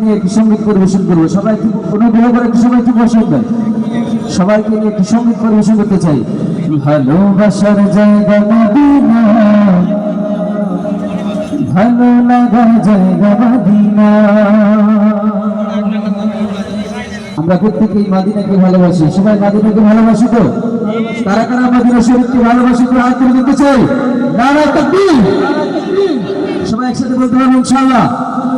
নিয়ে একটি সংগীত সবাই সবাইকে নিয়ে একটি সংগীত পরিবেশন করতে চাই। ভালোবাসার জায়গা ভালো জায়গা আমরা প্রত্যেকেই মাদিনাকে ভালোবাসি। সবাই মাদিনাকে ভালোবাসি তো? কারা কারা মাদিনা শরীফকে ভালোবাসি তো হাত তুলে দিতে চাই? সবাই একসাথে বলতে পারব ইনশাআল্লাহ।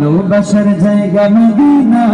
ভালোবাসার জায়গা মদিনা।